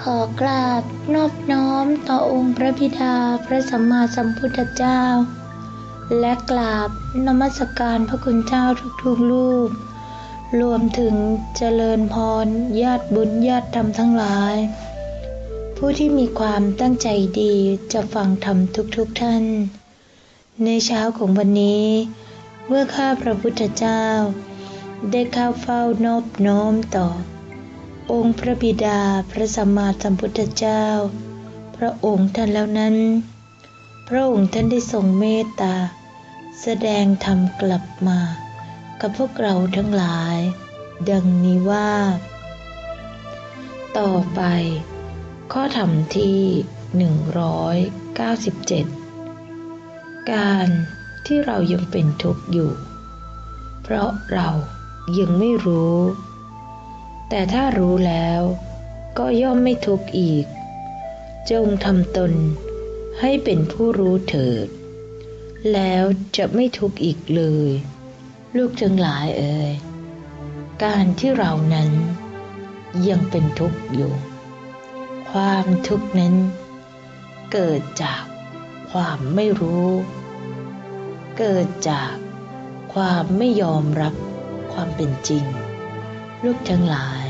ขอกราบนอบน้อมต่อองค์พระบิดาพระสัมมาสัมพุทธเจ้า และกราบนมัสการพระคุณเจ้าทุกๆรูป รวมถึงเจริญพรญาติบุญญาติธรรมทั้งหลาย ผู้ที่มีความตั้งใจดีจะฟังธรรมทุกๆทท่าน ในเช้าของวันนี้ เมื่อข้าพระพุทธเจ้า ได้เข้าเฝ้านอบน้อมต่อ องค์พระบิดาพระสัมมาสัมพุทธเจ้า พระองค์ท่านแล้วนั้น พระองค์ท่านได้ทรงเมตตา แสดงธรรมกลับมา กับพวกเราทั้งหลาย ดังนี้ว่า ต่อไป ข้อธรรมที่ 197 การที่เรายังเป็นทุกข์อยู่ เพราะเรายังไม่รู้ แต่ถ้ารู้แล้ว ก็ย่อมไม่ทุกข์อีก จงทำตนให้เป็นผู้รู้เถิด แล้วจะไม่ทุกข์อีกเลย ลูกทั้งหลายเอ่ยการที่เรานั้นยังเป็นทุกข์อยู่ ความทุกข์นั้น เกิดจากความไม่รู้ เกิดจากความไม่ยอมรับความเป็นจริง ลูกทั้งหลาย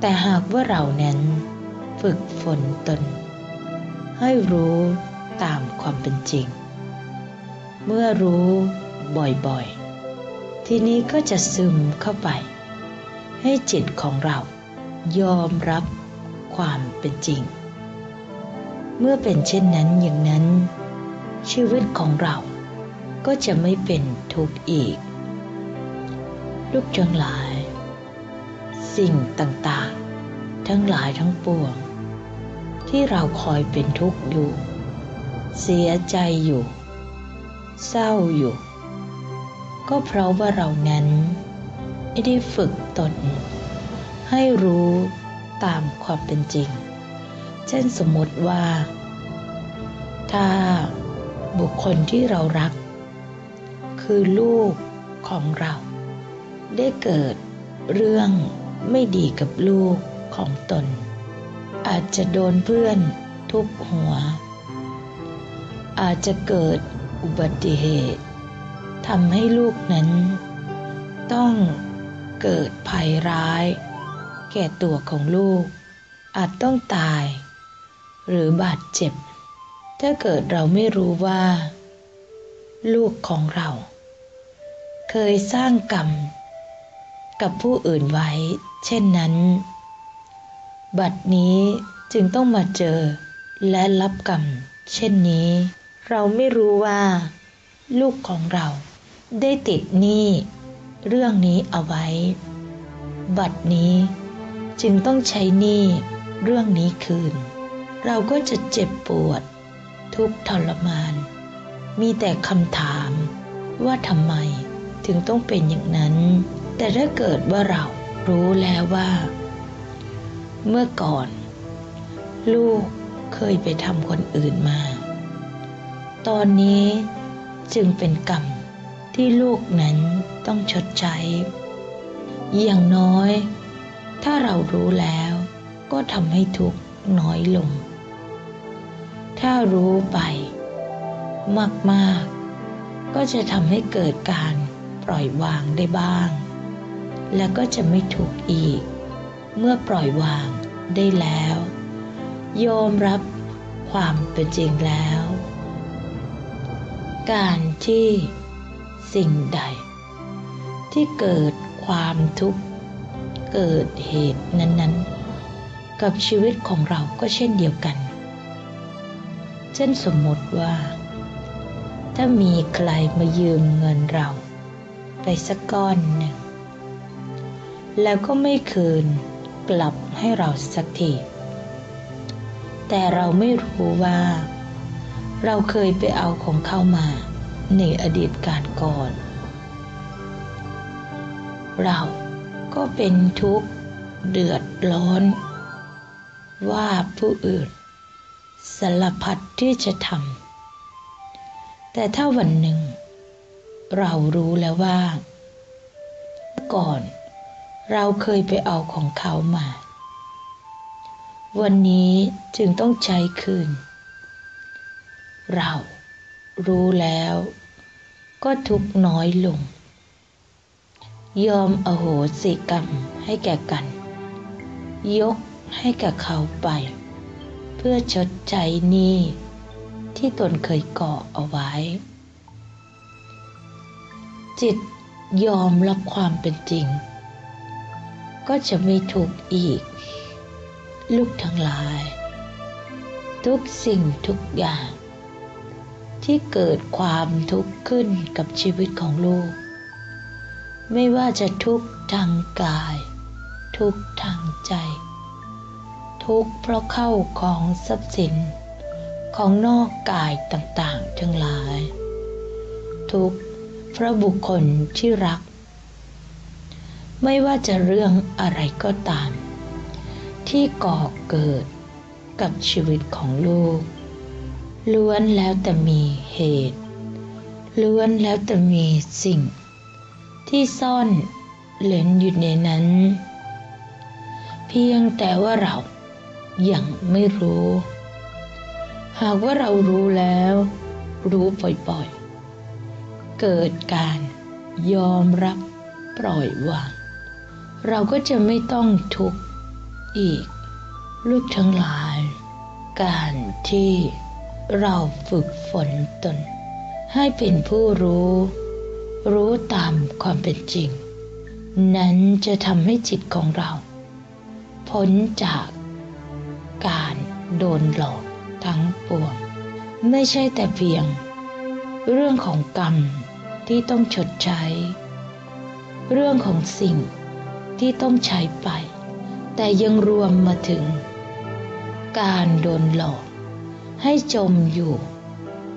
แต่หากว่าเรานั้นฝึกฝนตน ให้รู้ตามความเป็นจริง เมื่อรู้บ่อยๆ ทีนี้ก็จะซึมเข้าไป ให้จิตของเรายอมรับความเป็นจริง เมื่อเป็นเช่นนั้นอย่างนั้น ชีวิตของเราก็จะไม่เป็นทุกข์อีก ลูกจังหลาย สิ่งต่างๆ ทั้งหลายทั้งปวง ที่เราคอยเป็นทุกข์อยู่ เสียใจอยู่ เศร้าอยู่ ก็เพราะว่าเรานั้นไม่ได้ฝึกตน ให้รู้ตามความเป็นจริง เช่นสมมติว่า ถ้าบุคคลที่เรารัก คือลูกของเรา ได้เกิดเรื่องไม่ดีกับลูกของตน อาจจะโดนเพื่อนทุบหัว อาจจะเกิดอุบัติเหตุทำให้ลูกนั้น ต้องเกิดภัยร้าย แก่ตัวของลูก อาจต้องตาย หรือบาดเจ็บ ถ้าเกิดเราไม่รู้ว่า ลูกของเรา เคยสร้างกรรม กับผู้อื่นไว้ เช่นนั้น บัดนี้จึงต้องมาเจอและรับกรรม เช่นนี้ เราไม่รู้ว่า ลูกของเราได้ติดหนี้เรื่องนี้เอาไว้ บัดนี้จึงต้องใช้หนี้เรื่องนี้คืน เราก็จะเจ็บปวด ทุกทรมาน มีแต่คำถามว่าทำไมถึงต้องเป็นอย่างนั้น แต่ถ้าเกิดว่าเรารู้แล้วว่า เมื่อก่อน ลูกเคยไปทำคนอื่นมา ตอนนี้จึงเป็นกรรมที่ลูกนั้นต้องชดใช้ อย่างน้อย ถ้าเรารู้แล้วก็ทำให้ทุกข์น้อยลง ถ้ารู้ไป มาก ๆ ก็จะทำให้เกิดการปล่อยวางได้บ้าง แล้วก็จะไม่ทุกข์อีก เมื่อปล่อยวางได้แล้ว ยอมรับความเป็นจริงแล้ว การที่สิ่งใด ที่เกิดความทุกข์ เกิดเหตุนั้นๆ กับชีวิตของเราก็เช่นเดียวกัน เช่นสมมติว่า ถ้ามีใครมายืมเงินเรา ไปสักก้อนหนึ่ง แล้วก็ไม่คืนกลับให้เราสักทีแต่เราไม่รู้ว่า เราเคยไปเอาของเข้ามาในอดีตการก่อน เราก็เป็นทุกข์เดือดร้อน ว่าผู้อื่นสารพัดที่จะทำแต่ถ้าวันหนึ่ง เรารู้แล้วว่า ก่อน เราเคยไปเอาของเขามา วันนี้จึงต้องใช้คืน เรารู้แล้วก็ทุกน้อยลง ยอมอโหสิกรรมให้แก่กัน ยกให้แก่เขาไป เพื่อชดใช้หนี้ที่ตนเคยก่อเอาไว้ จิตยอมรับความเป็นจริง ก็จะไม่ทุกอีก ลูกทั้งหลาย ทุกสิ่งทุกอย่าง ที่เกิดความทุกข์ขึ้นกับชีวิตของลูก ไม่ว่าจะทุกข์ทางกาย ทุกข์ทางใจ ทุกข์เพราะเข้าของทรัพย์สิน ของนอกกายต่างๆ ทั้งหลาย ทุกข์เพราะบุคคลที่รัก ไม่ว่าจะเรื่องอะไรก็ตาม ที่ก่อเกิดกับชีวิตของลูก ล้วนแล้วแต่มีเหตุ ล้วนแล้วแต่มีสิ่ง ที่ซ่อนเล่นอยู่ในนั้น เพียงแต่ว่าเรายังไม่รู้ หากว่าเรารู้แล้ว รู้บ่อยๆ เกิดการยอมรับปล่อยวาง เราก็จะไม่ต้องทุกข์อีก ลูกทั้งหลาย การที่เราฝึกฝนตน ให้เป็นผู้รู้ รู้ตามความเป็นจริง นั้นจะทำให้จิตของเรา พ้นจากการโดนหลอกทั้งปวง ไม่ใช่แต่เพียง เรื่องของกรรมที่ต้องชดใช้ เรื่องของสิ่ง ที่ต้องใช้ไป แต่ยังรวมมาถึง การโดนหลอก ให้จมอยู่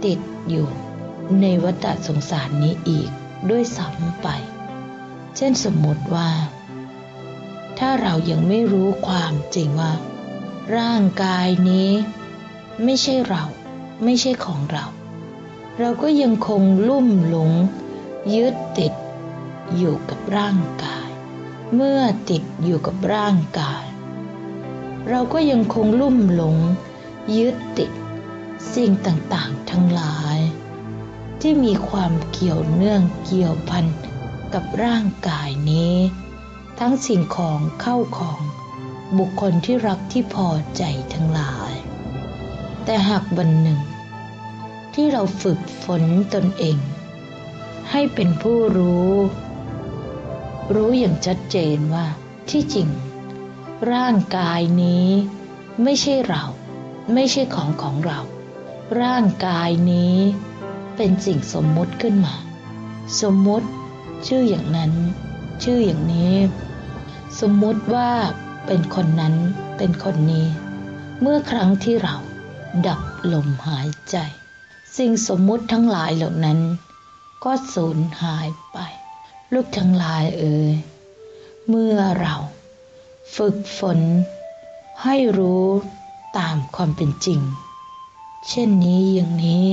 ติดอยู่ในวัฏสงสารนี้อีกด้วยซ้ำไป เช่นสมมติว่า ถ้าเรายังไม่รู้ความจริงว่า ร่างกายนี้ ไม่ใช่เราไม่ใช่ของเรา เราก็ยังคงลุ่มหลงยึดติดอยู่กับร่างกาย เมื่อติดอยู่กับร่างกาย เราก็ยังคงลุ่มหลง ยึดติด สิ่งต่างๆ ทั้งหลาย ที่มีความเกี่ยวเนื่องเกี่ยวพันกับร่างกายนี้ ทั้งสิ่งของเข้าของบุคคลที่รักที่พอใจทั้งหลาย แต่หากวันหนึ่ง ที่เราฝึกฝนตนเอง ให้เป็นผู้รู้ รู้อย่างชัดเจนว่า ที่จริง ร่างกายนี้ไม่ใช่เรา ไม่ใช่ของของเรา ร่างกายนี้เป็นสิ่งสมมุติขึ้นมา สมมุติชื่ออย่างนั้น ชื่ออย่างนี้ สมมุติว่าเป็นคนนั้นเป็นคนนี้ เมื่อครั้งที่เราดับลมหายใจ สิ่งสมมุติทั้งหลายเหล่านั้น ก็สูญหายไป ลูกทั้งหลายเอ่ยเมื่อเราฝึกฝน ให้รู้ตามความเป็นจริง เช่นนี้อย่างนี้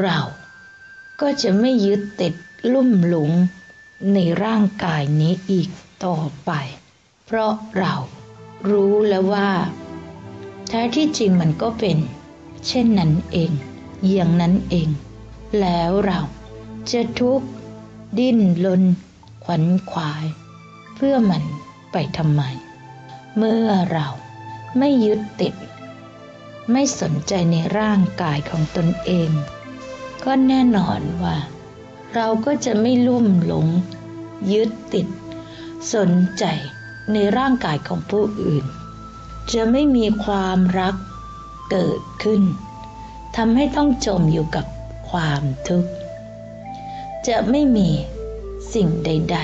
เราก็จะไม่ยึดติดลุ่มหลงในร่างกายนี้อีกต่อไป เพราะเรารู้แล้วว่าแท้ที่จริงมันก็เป็น เช่นนั้นเอง อย่างนั้นเอง แล้วเราจะทุกข์ ดิ้นรนขวัญขวาย เพื่อมันไปทำไม เมื่อเราไม่ยึดติด ไม่สนใจในร่างกายของตนเอง ก็แน่นอนว่า เราก็จะไม่ลุ่มหลง ยึดติด สนใจในร่างกายของผู้อื่น จะไม่มีความรักเกิดขึ้นทำให้ต้องจมอยู่กับความทุกข์ จะไม่มีสิ่งใด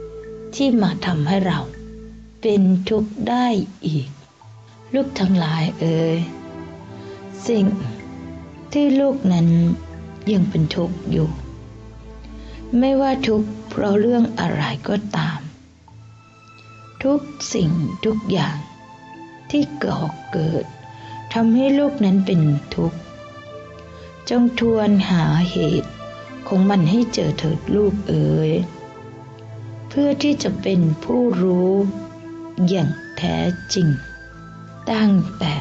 ๆ ที่มาทำให้เราเป็นทุกข์ได้อีก ลูกทั้งหลายเอ่ยสิ่งที่ลูกนั้นยังเป็นทุกข์อยู่ ไม่ว่าทุกข์เพราะเรื่องอะไรก็ตาม ทุกสิ่งทุกอย่างที่ก่อเกิดทำให้ลูกนั้นเป็นทุกข์ จงทวนหาเหตุ ของมันให้เจอเถิดลูกเอ๋ยเพื่อที่จะเป็นผู้รู้อย่างแท้จริง ตั้งแต่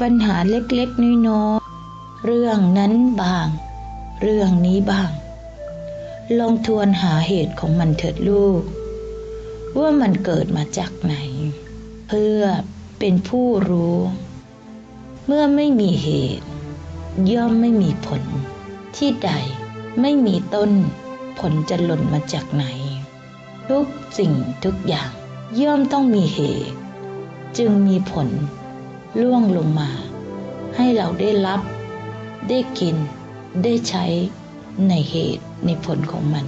ปัญหาเล็กๆน้อยๆเรื่องนั้นบาง เรื่องนี้บ้าง ลองทวนหาเหตุของมันเถิดลูก ว่ามันเกิดมาจากไหน เพื่อเป็นผู้รู้ เมื่อไม่มีเหตุ ย่อมไม่มีผลที่ใด ไม่มีต้น ผลจะหล่นมาจากไหน ทุกสิ่งทุกอย่าง ย่อมต้องมีเหตุ จึงมีผลล่วงลงมา ให้เราได้รับ ได้กิน ได้ใช้ในเหตุในผลของมัน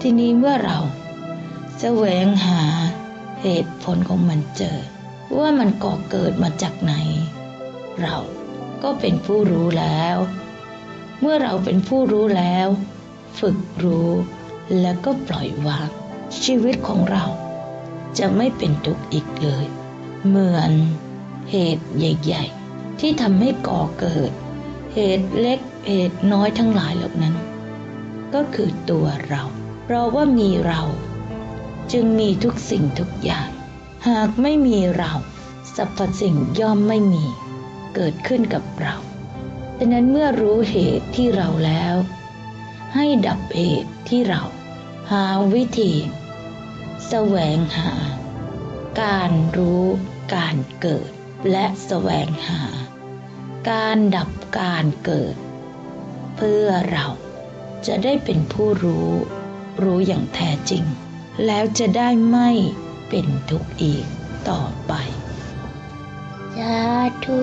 ทีนี้เมื่อเราแสวงหาเหตุผลของมันเจอ ว่ามันก่อเกิดมาจากไหน เราก็เป็นผู้รู้แล้ว เมื่อเราเป็นผู้รู้แล้ว ฝึกรู้แล้วก็ปล่อยวาง ชีวิตของเรา จะไม่เป็นทุกข์อีกเลย เหมือนเหตุใหญ่ ๆ ที่ทำให้ก่อเกิด เหตุเล็กเหตุน้อยทั้งหลายเหล่านั้น ก็คือตัวเรา เพราะว่ามีเรา จึงมีทุกสิ่งทุกอย่าง หากไม่มีเราสรรพสิ่งย่อมไม่มี เกิดขึ้นกับเรา ดังนั้นเมื่อรู้เหตุที่เราแล้ว ให้ดับเหตุที่เรา หาวิธี แสวงหา การรู้การเกิด และแสวงหา การดับการเกิด เพื่อเราจะได้เป็นผู้รู้ รู้อย่างแท้จริง แล้วจะได้ไม่เป็นทุกข์อีกต่อไปสาธุ